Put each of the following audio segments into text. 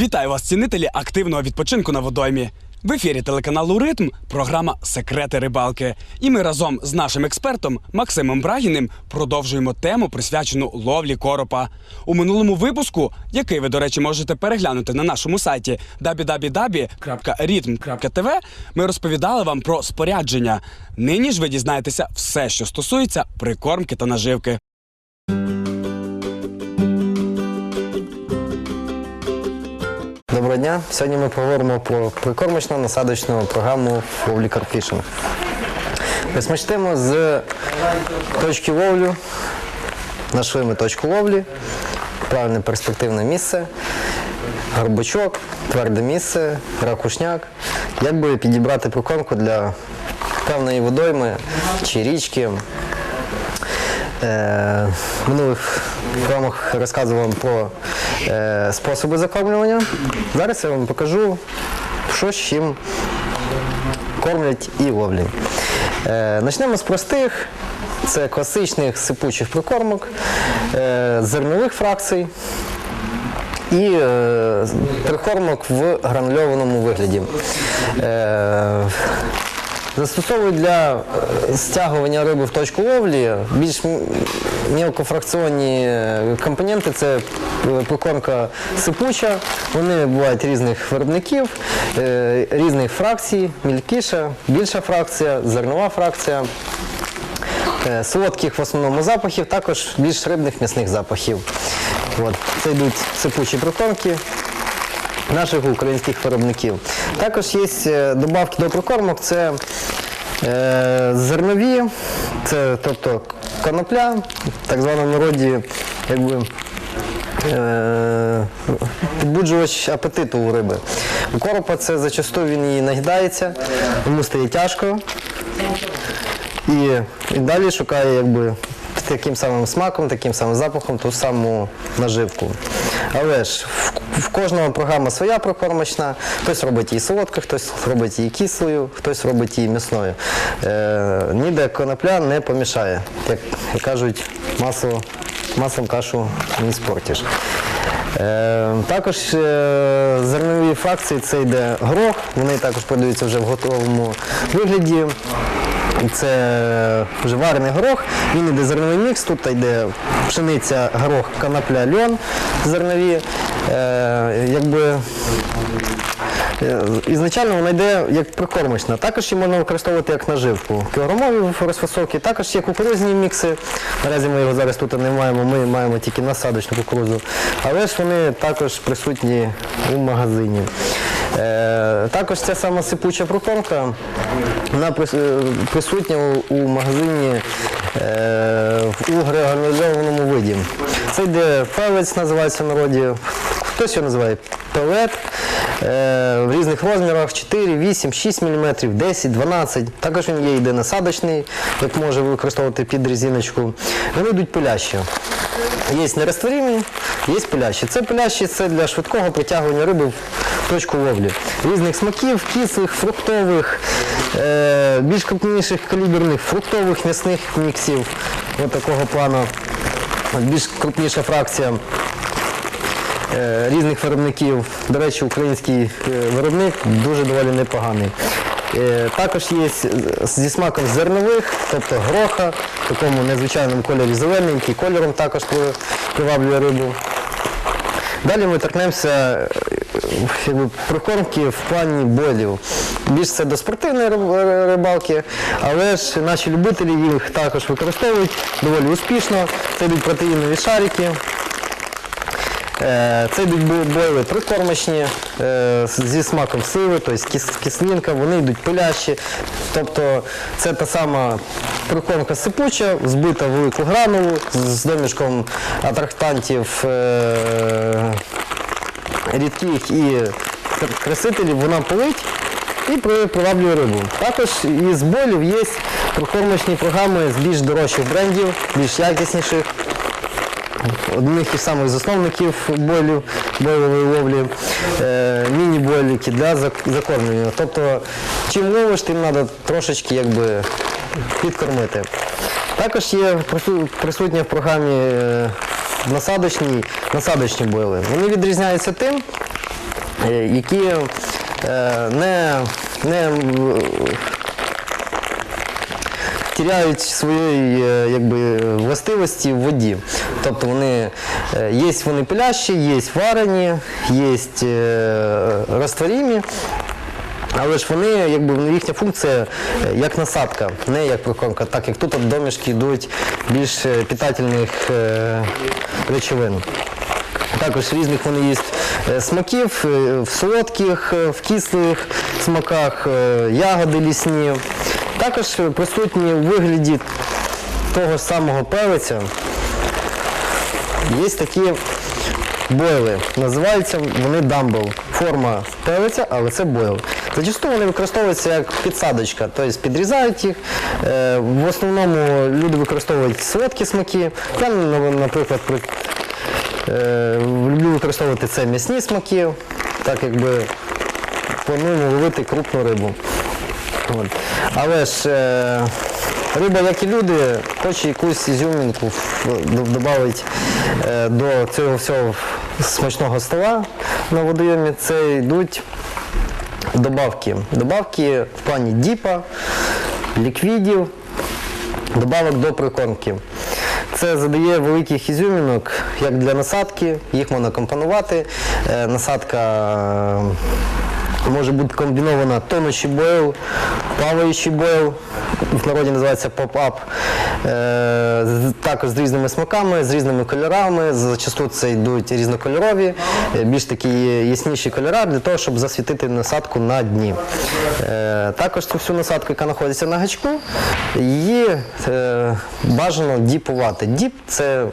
Вітаю вас, цінителі активного відпочинку на водоймі. В ефірі телеканалу Ритм програма Секрети рибалки. І ми разом з нашим експертом Максимом Брагіним продовжуємо тему, присвячену ловлі коропа. У минулому випуску, який ви, до речі, можете переглянути на нашому сайті www.ritm.tv, ми розповідали вам про спорядження. Нині ж ви дізнаєтеся все, що стосується прикормки та наживки. Дня. Сьогодні ми поговоримо про прикормочно-насадочну програму ловлі карпфішинг. Розпочнемо з точки ловлю. Нашли ми точку ловлі, правильне перспективне місце, горбачок, тверде місце, ракушняк. Як би підібрати прикормку для певної водойми чи річки. Е, В минулих програмах розказував про е, способи закормлювання. Зараз я вам покажу, що з чим кормлять і ловлять. Е, Почнемо з простих. Це класичних сипучих прикормок, е, зернових фракцій і е, прикормок в гранульованому вигляді. Е, Застосовують для е, стягування риби в точку ловлі більш мілкофракціонні е, компоненти це е, прикормка сипуча, вони бувають різних виробників, різних фракцій, мілкіша, більша фракція, зернова фракція. Солодких в основному запахів, також більш рибних м'ясних запахів. От. Це йдуть сипучі прикормки наших українських виробників. Також є добавки до прикормок, це зернові, це тобто конопля, так звано в народі якби, е, підбуджувач апетиту у риби. У коропа це зачасту він її наїдається, йому стає тяжко. І, і далі шукає якби таким самим смаком, таким самим запахом ту саму наживку. Але ж в, в кожного програма своя прикормочна, хтось робить її солодкою, хтось робить її кислою, хтось робить її м'ясною. Е, ніде конопля не помішає. Як, кажуть, масло, маслом кашу не спортиш. Е, також е, зернові фракції це йде горох, вони також продаються вже в готовому вигляді. Це вже варений горох, він йде зерновий мікс, тут йде пшениця, горох, канапля, льон зернові. Е, якби, е, ізначально вона йде як прикормочна. Також її можна використовувати як наживку. Кілограмові розфасовки, також є кукурузні мікси. Наразі ми його зараз тут не маємо, ми маємо тільки насадочну кукурузу. Але ж вони також присутні у магазині. Е, також ця сама сипуча прикормка, вона е, присутня у, магазині е, в- у гранульованому виді. Це йде пелець, називається в народі. Хтось його називає пелет. В різних розмірах 4, 8, 6 мм, 10, 12. Також він є йде насадочний, як може використовувати під резиночку. Вони йдуть пилящі. Є нерозтворимі, є пилящі. Це пилящі це для швидкого притягування риби в точку ловлі. Різних смаків, кислих, фруктових, е, більш крупніших каліберних, фруктових м'ясних міксів. Ось такого плану. Більш крупніша фракція е, різних виробників. До речі, український е, виробник дуже доволі непоганий. Е, Також є зі смаком зернових, тобто гроха, в такому незвичайному кольорі зелений, який кольором також приваблює рибу. Далі ми торкнемося е, прикормки в плані бойлів. Більш це до спортивної рибалки, але ж наші любителі їх також використовують доволі успішно. Це йдуть протеїнові шарики. Е, Це йдуть бо- бойли прикормочні е, зі смаком сиви, тобто кислинка, вони йдуть пилящі. Тобто це та сама прикормка сипуча, збита в велику гранулу з- домішком атрактантів е, рідких і красителів, вона полить і приваблює рибу. Також із бойлів є прикормочні програми з більш дорожчих брендів, більш якісніших одних із самих засновників бойлів, бойлової ловлі, е, міні-бойлики для закормлення. Тобто, чим ловиш, тим треба трошечки якби, підкормити. Також є прису- присутня в програмі е, насадочні, насадочні бойли. Вони відрізняються тим, е, які е, не, не теряють своєї е, якби, властивості в воді. Тобто вони е, є вони пилящі, є варені, є е, розтворімі. Але ж вони, якби їхня функція як насадка, не як прикормка, так як тут домішки йдуть більш питательних речовин. Також різних вони є смаків, в солодких, в кислих смаках, ягоди лісні. Також присутні у вигляді того самого пелиця. Є такі бойли. Називаються вони дамбл. Форма пелиця, але це бойл. Зачасту вони використовуються як підсадочка, тобто підрізають їх. Е, В основному люди використовують солодкі смаки. Я, наприклад, Е, Люблю використовувати це м'ясні смаки, так якби плануємо ловити крупну рибу. Але ж е, риба, як і люди, хоче якусь ізюмінку додати е, до цього всього смачного стола на водойомі, це йдуть добавки. Добавки в плані діпа, ліквідів, добавок до прикормки. Це задає великих ізюмінок, як для насадки, їх можна компонувати. Е, Насадка може бути комбінована тонущий бойл, плаваючий бойл, в народі називається поп-ап. Е, Також з різними смаками, з різними кольорами. Зачасту це йдуть різнокольорові, е, більш такі ясніші кольори для того, щоб засвітити насадку на дні. Е, Також цю всю насадку, яка знаходиться на гачку, її бажано діпувати. Діп це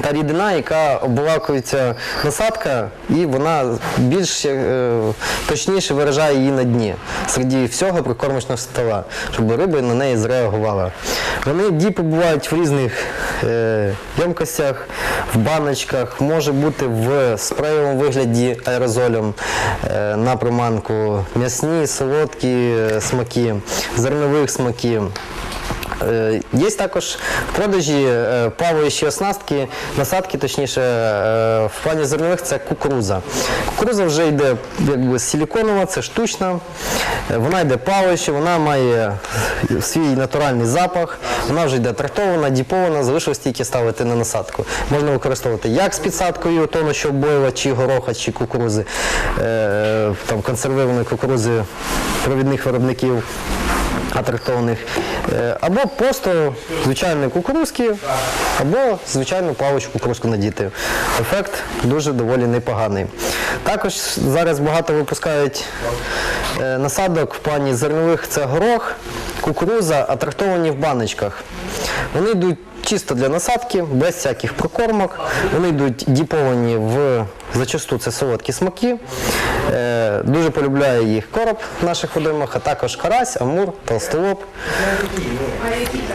та рідина, яка обволакується насадка, і вона більш е, точніше виражає її на дні серед всього прикормочного стола, щоб риба на неї зреагувала. Вони діпи бувають в різних е, ємкостях, в баночках, може бути в спреєвому вигляді аерозолем е, на приманку, м'ясні, солодкі е, смаки, зернових смаків. Е, Є також в продажі е, плаваючі оснастки, насадки, точніше, е, в плані зернових це кукуруза. Кукуруза вже йде силіконова, це штучна, вона йде плаваюча, вона має свій натуральний запах, вона вже йде трактована, діпована, залишилось тільки ставити на насадку. Можна використовувати як з підсадкою тонущого бойла, чи гороха, чи кукурузи, там, консервованої кукурузи провідних виробників атрактованих, Е, або просто звичайні кукурузки, або звичайну плавучу кукурузку надіти. Ефект дуже доволі непоганий. Також зараз багато випускають е, насадок в плані зернових це горох, кукуруза, атрактовані в баночках. Вони йдуть чисто для насадки, без всяких прокормок. Вони йдуть діповані в зачасту це солодкі смаки. Е, дуже полюбляє їх короб в наших водоймах, а також карась, амур, толстолоб.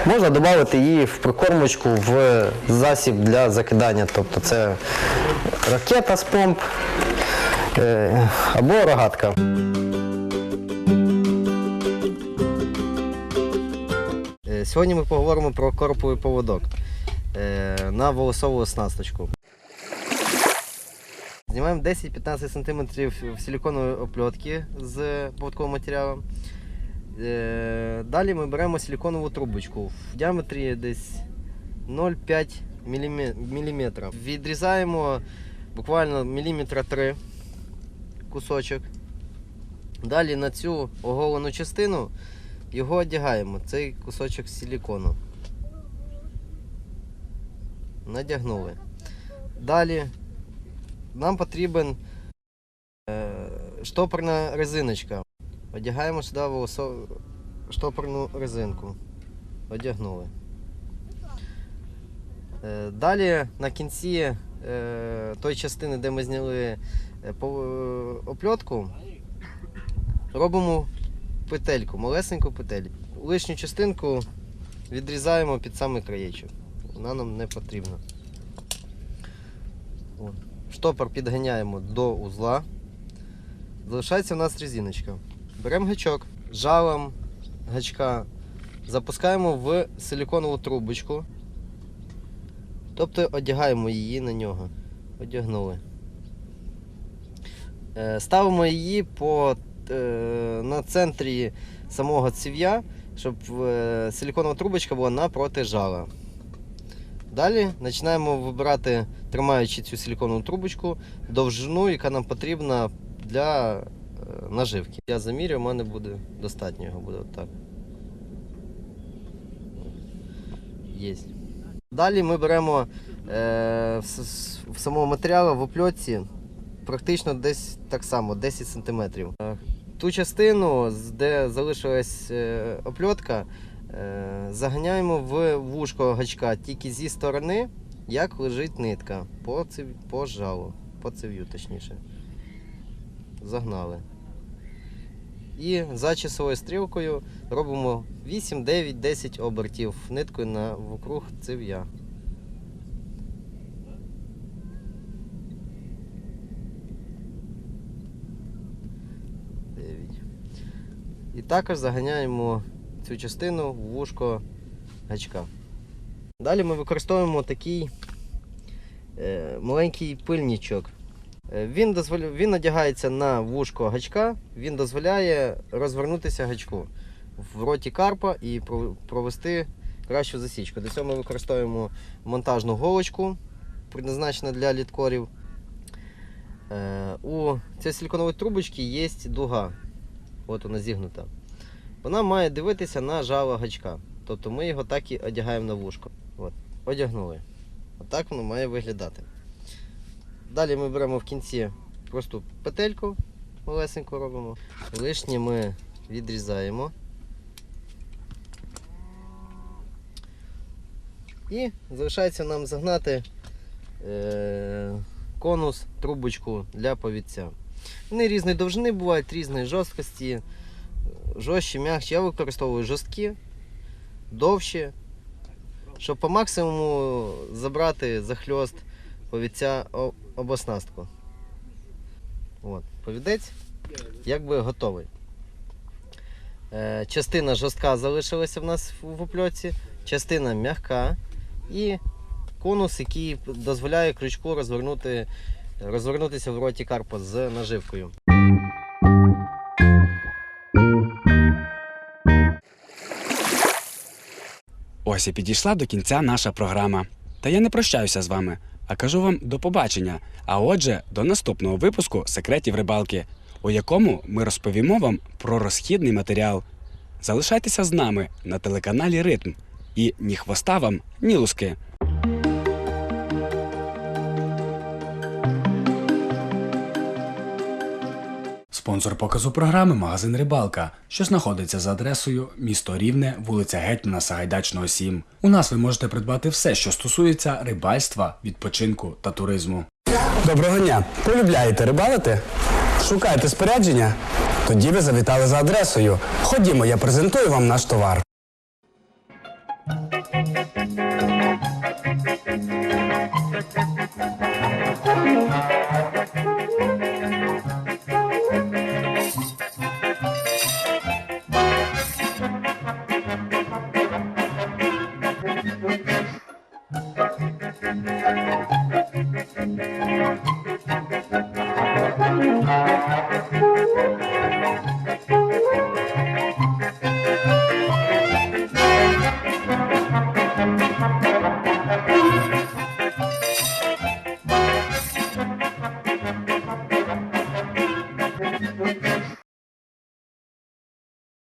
Можна додати її в прикормочку в засіб для закидання. Тобто це ракета з помп е, або рогатка. Сьогодні ми поговоримо про короповий поводок е, на волосову оснасточку. Знімаємо 10-15 см в силіконової опльотки з поводковим матеріалом. Е, Далі ми беремо силіконову трубочку в діаметрі десь 0,5 мм. Відрізаємо буквально міліметра 3 кусочок. Далі на цю оголену частину його одягаємо, цей кусочок силікону. Надягнули. Далі нам потрібен е, штопорна резиночка. Одягаємо сюди волосо... штопорну резинку. Одягнули. Е, далі на кінці е, той частини, де ми зняли е, е, опльотку, робимо петельку, малесеньку петельку. Лишню частинку відрізаємо під самий краєчок. Вона нам не потрібна. От. Штопор підганяємо до узла. Залишається у нас резиночка. Беремо гачок, жалом гачка запускаємо в силіконову трубочку. Тобто одягаємо її на нього. Одягнули. Е, Ставимо її по, на центрі самого ців'я, щоб е, силіконова трубочка була напроти жала. Далі починаємо вибирати, тримаючи цю силіконову трубочку, довжину, яка нам потрібна для е, наживки. Я замірю, у мене буде достатньо його буде отак. Є. Далі ми беремо е, в, с- в самому матеріалу в опльотці практично десь так само, 10 см. Ту частину, де залишилась е, опльотка, е, заганяємо в вушко гачка тільки зі сторони, як лежить нитка по, цив, по жалу, по цев'ю точніше. Загнали. І за часовою стрілкою робимо 8, 9, 10 обертів ниткою на вокруг цев'я. І також заганяємо цю частину в вушко гачка. Далі ми використовуємо такий е, маленький пильничок. Е, Він, дозволя... він надягається на вушко гачка, він дозволяє розвернутися гачку в роті карпа і провести кращу засічку. Для цього ми використовуємо монтажну голочку, предназначена для літкорів. Е, У цієї силіконової трубочки є дуга. От вона зігнута. Вона має дивитися на жало гачка. Тобто ми його так і одягаємо на вушко. От, одягнули. Отак воно має виглядати. Далі ми беремо в кінці просто петельку малесеньку робимо. Лишнє ми відрізаємо. І залишається нам загнати е, конус, трубочку для повідця. Вони різної довжини бувають, різної жорсткості, жорстчі, м'якші. Я використовую жорсткі, довші, щоб по максимуму забрати захльост повідця об оснастку. От, повідець якби готовий. Е, частина жорстка залишилася в нас в в частина м'яка і конус, який дозволяє крючку розвернути, розвернутися в роті карпа з наживкою. Ось і підійшла до кінця наша програма. Та я не прощаюся з вами, а кажу вам до побачення. А отже, до наступного випуску секретів рибалки, у якому ми розповімо вам про розхідний матеріал. Залишайтеся з нами на телеканалі Ритм. І ні хвоста вам, ні луски. Спонсор показу програми магазин Рибалка, що знаходиться за адресою місто Рівне, вулиця Гетьмана Сагайдачного, 7. У нас ви можете придбати все, що стосується рибальства, відпочинку та туризму. Доброго дня! Полюбляєте рибалити? Шукаєте спорядження? Тоді ви завітали за адресою. Ходімо, я презентую вам наш товар. Thank you.